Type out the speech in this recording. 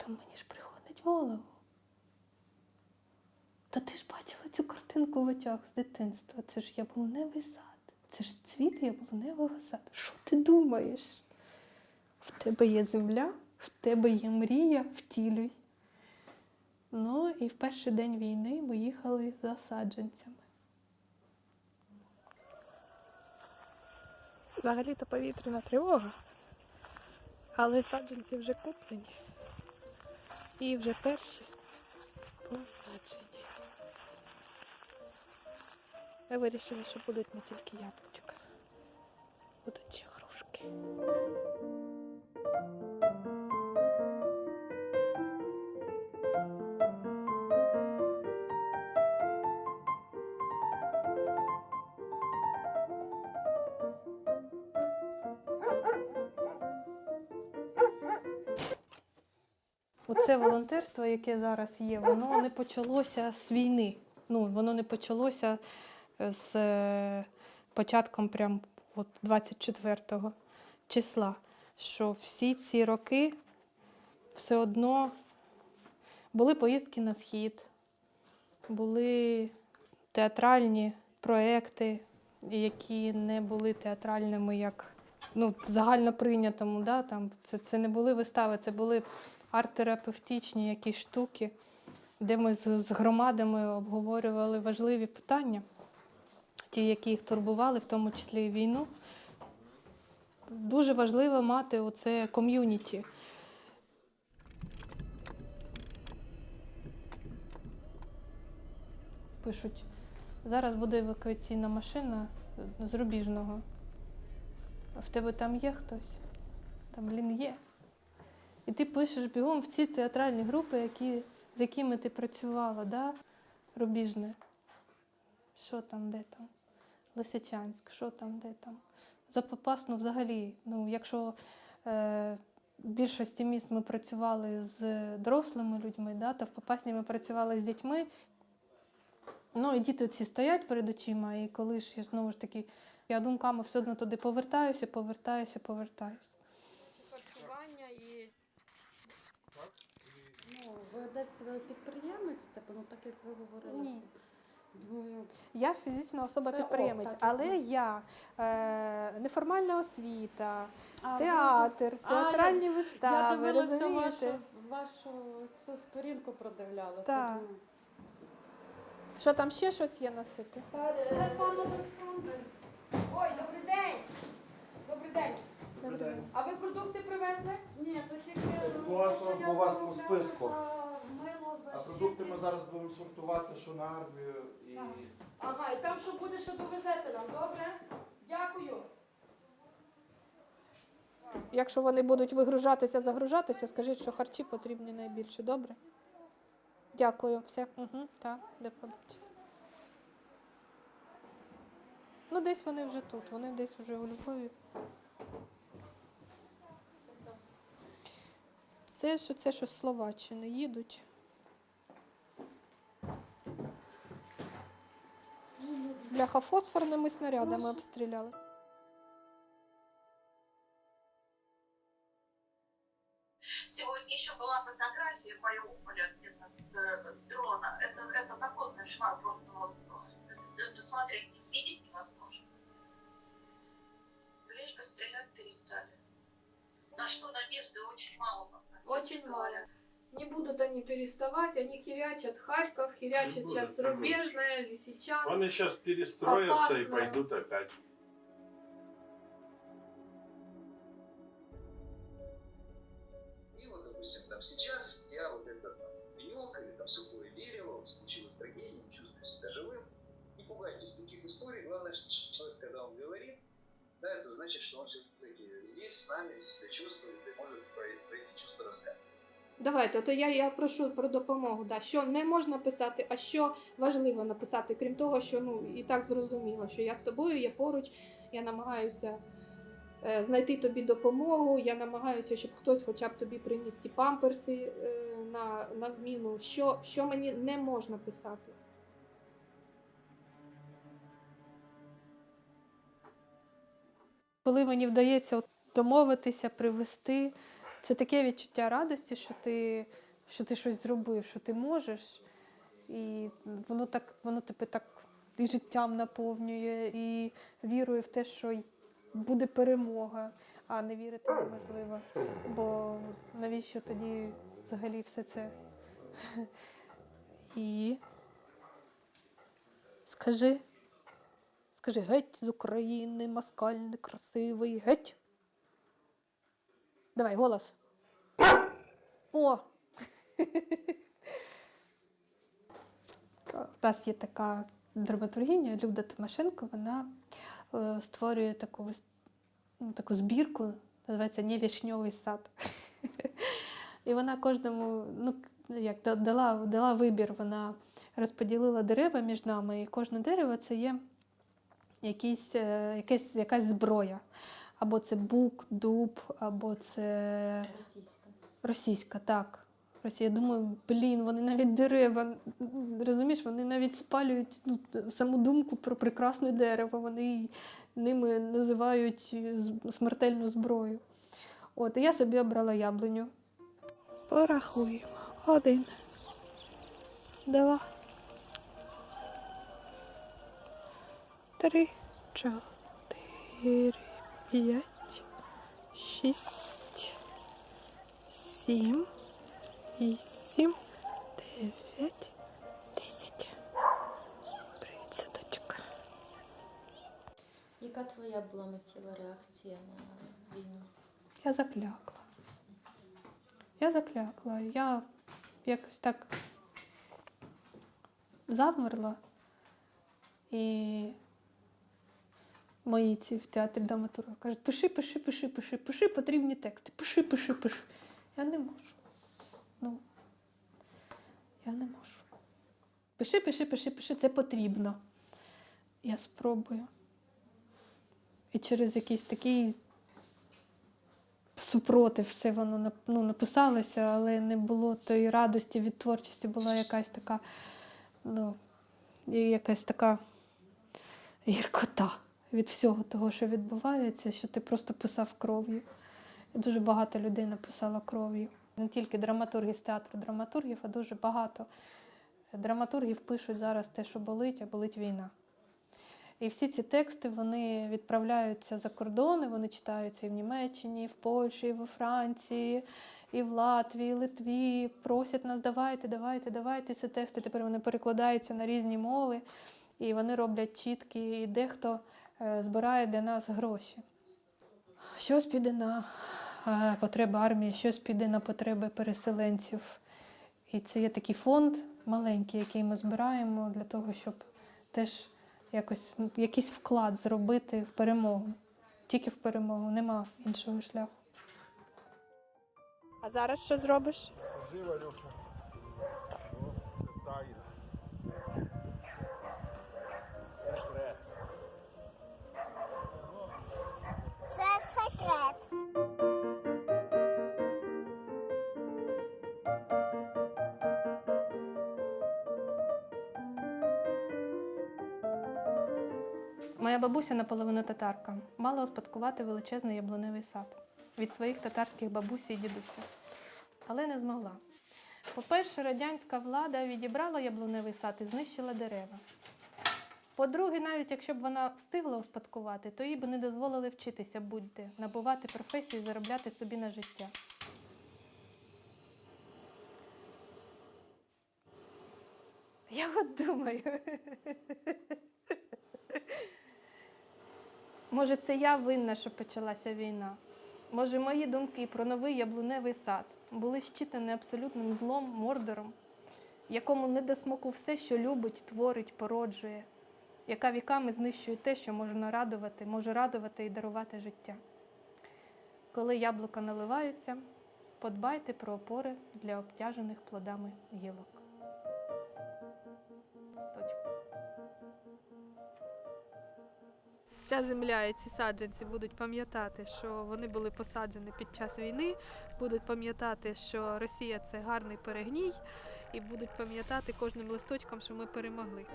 раптом мені ж приходить в голову. Та ти ж бачила цю картинку в очах з дитинства. Це ж яблуневий сад. Це ж цвіт яблуневого саду. Що ти думаєш? В тебе є земля, в тебе є мрія, втілюй. Ну і в перший день війни ми їхали за саджанцями. Взагалі-то повітряна тривога, але саджанці вже куплені. І вже перші посадження. Я вирішила, що будуть не тільки яблучка, будуть ще грушки. Оце волонтерство, яке зараз є, воно не почалося з війни. Ну, воно не почалося з е, початком прям от 24 числа. Що всі ці роки все одно були поїздки на схід, були театральні проекти, які не були театральними, як ну, загально прийнятому. Да, там, це, це не були вистави, це були арт-терапевтичні якісь штуки, де ми з, громадами обговорювали важливі питання, ті, які їх турбували, в тому числі і війну. Дуже важливо мати оце ком'юніті. Пишуть, зараз буде евакуаційна машина з рубіжного. В тебе там є хтось? Там, блін, є. І ти пишеш бігом в ці театральні групи, які, з якими ти працювала, да? Рубіжне. Що там, де там? Лисичанськ, що там, де там? За Попасну взагалі, ну, якщо е, в більшості міст ми працювали з дорослими людьми, да, то в Попасні ми працювали з дітьми. Ну, і діти ці стоять перед очима, і коли ж я знову ж таки, я думками все одно туди повертаюся, повертаюся, повертаюся. харчування і ну, ви десь підприємець, типу, ну так як ви говорили. Ні. що- Я фізична особа Це підприємець, о, так, але я е, неформальна освіта, а, театр, А, театральні я вистави. дивилася розумієте? вашу, вашу цю сторінку продивлялася. Так. думаю. Що там ще щось є носити? Це пан Олександр. Ой, добрий день! Добрий день. Добре. день. А ви продукти привезли? Ні, то тільки По- те, що по- я вас по замовляла списку. за Мило за А продукти ми зараз будемо сортувати, що на армію і Так. Ага, і там що буде, що довезете нам, добре? Дякую. Якщо вони будуть вигружатися, загружатися, скажіть, що харчі потрібні найбільше. Добре? Дякую. Все. Угу, так, до побачення. Ну, десь вони вже тут, вони десь вже у Львові. Це що це що з Словаччини їдуть. Бляха фосфорними снарядами обстріляли. Сегодня еще была фотография Мариуполя где-то с, с дрона. Это, это такой кошмар просто. Вот, это, видеть невозможно. Лишь бы стрелять перестали. На что надежды очень мало. Очень мало. Не будут они переставать, они херячат Харьков, херячат будут, сейчас. Рубежное, Лисичанск. Они сейчас перестроятся и Опасно. пойдут опять. И вот, допустим, там сейчас я вот этот пенек или там сухое дерево, вот случилось трагедия, не чувствую себя живым. Не пугайтесь таких историй. Главное, что человек, когда он говорит, да, это значит, что он все-таки здесь, с нами, себя чувствует и может пройти, чувство раскаяния. Давайте, то я, я прошу про допомогу. Да, що не можна писати, а що важливо написати, крім того, що ну і так зрозуміло, що я з тобою, я поруч, я намагаюся е, знайти тобі допомогу, я намагаюся, щоб хтось хоча б тобі приніс ті памперси е, на, на зміну. Що, що мені не можна писати? Коли мені вдається домовитися, привести Це таке відчуття радості, що ти, що ти щось зробив, що ти можеш. І воно так, воно тебе так і життям наповнює, і вірою в те, що буде перемога, а не вірити неможливо. Бо навіщо тоді взагалі все це? І скажи, скажи геть з України, москаль некрасивий, геть. Давай, голос. О! У нас є така драматургиня Люда Тимошенко, вона е, створює таку, ну, таку збірку, називається «Не вишньовий сад. І вона кожному, ну, як дала, дала вибір, вона розподілила дерева між нами, і кожне дерево це є якийсь, е, якась, якась зброя. Або це бук, дуб, або це Російська. Російська, так. Росія. Я думаю, блін, вони навіть дерева, розумієш, вони навіть спалюють ну, саму думку про прекрасне дерево. Вони ними називають смертельну зброю. От, і я собі обрала яблуню. Порахуємо. Один. Два. Три. Чотири. П'ять. Шість. Сім. Вісім. Дев'ять. Десять. Привіт, садочка. Яка твоя була миттєва реакція на війну? Я заклякла. Я заклякла. Я якось так завмерла. І мої ці в театрі драматурга кажуть, пиши, пиши, пиши, пиши, пиши потрібні тексти. Пиши, пиши, пиши. Я не можу. Ну, я не можу. Пиши, пиши, пиши, пиши, це потрібно. Я спробую. І через якийсь такий супротив все воно ну, написалося, але не було тої радості від творчості, була якась така, ну, якась така гіркота від всього того, що відбувається, що ти просто писав кров'ю. Дуже багато людей написало кров'ю. Не тільки драматурги з театру драматургів, а дуже багато драматургів пишуть зараз те, що болить, а болить війна. І всі ці тексти вони відправляються за кордони, вони читаються і в Німеччині, і в Польщі, і во Франції, і в Латвії, і Литві. Просять нас, давайте, давайте, давайте. Ці тексти тепер вони перекладаються на різні мови, і вони роблять чіткі, і дехто збирає для нас гроші. Щось піде на е, потреби армії, щось піде на потреби переселенців. І це є такий фонд маленький, який ми збираємо для того, щоб теж якось ну, якийсь вклад зробити в перемогу. Тільки в перемогу, нема іншого шляху. А зараз що зробиш? Жива, Льоша. Моя бабуся наполовину татарка, мала успадкувати величезний яблуневий сад від своїх татарських бабусі і дідуся. Але не змогла. По-перше, радянська влада відібрала яблуневий сад і знищила дерева. По-друге, навіть якщо б вона встигла успадкувати, то їй би не дозволили вчитися будь-де, набувати професію і заробляти собі на життя. Я от думаю. Може, це я винна, що почалася війна. Може, мої думки про новий яблуневий сад були щитані абсолютним злом, мордором, якому не до смаку все, що любить, творить, породжує, яка віками знищує те, що можна радувати, може радувати і дарувати життя. Коли яблука наливаються, подбайте про опори для обтяжених плодами гілок. Ця земля і ці саджанці будуть пам'ятати, що вони були посаджені під час війни, будуть пам'ятати, що Росія це гарний перегній, і будуть пам'ятати кожним листочком, що ми перемогли.